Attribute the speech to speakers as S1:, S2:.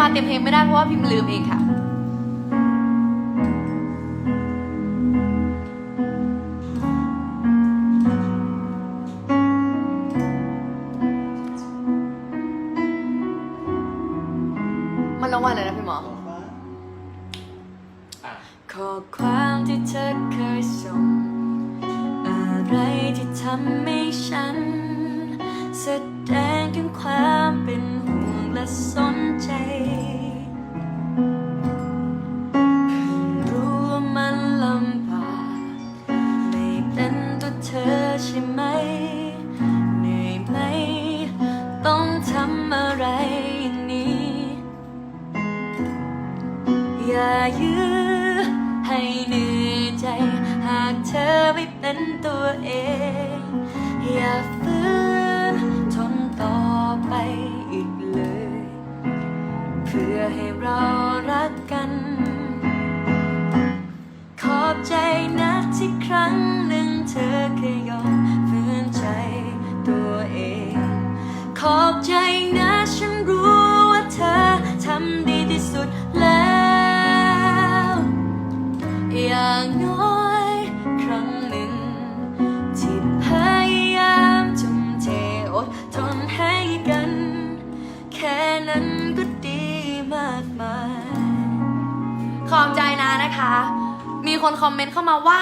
S1: มาเต็มเพลงไม่ได้เพราะว่าพิมพ์ลืมเองค่ะ มันร้องว่าอะไรนะพี่หมอ ข้อความที่เธอเคยส่ง อะไรที่ทำให้ฉัน แสดงถึงความเป็นห่วงและสนใจำอะไรอย่างนี้ อย่ายื้อให้เหนื่อยใจ หากเธอไม่เป็นตัวเอง อย่าฝืนทนต่อไปอีกเลย เพื่อให้เรารักกัน ขอบใจนะที่ครั้งหนึ่งเธอเคยยอม คะมีคนคอมเมนต์เข้ามาว่า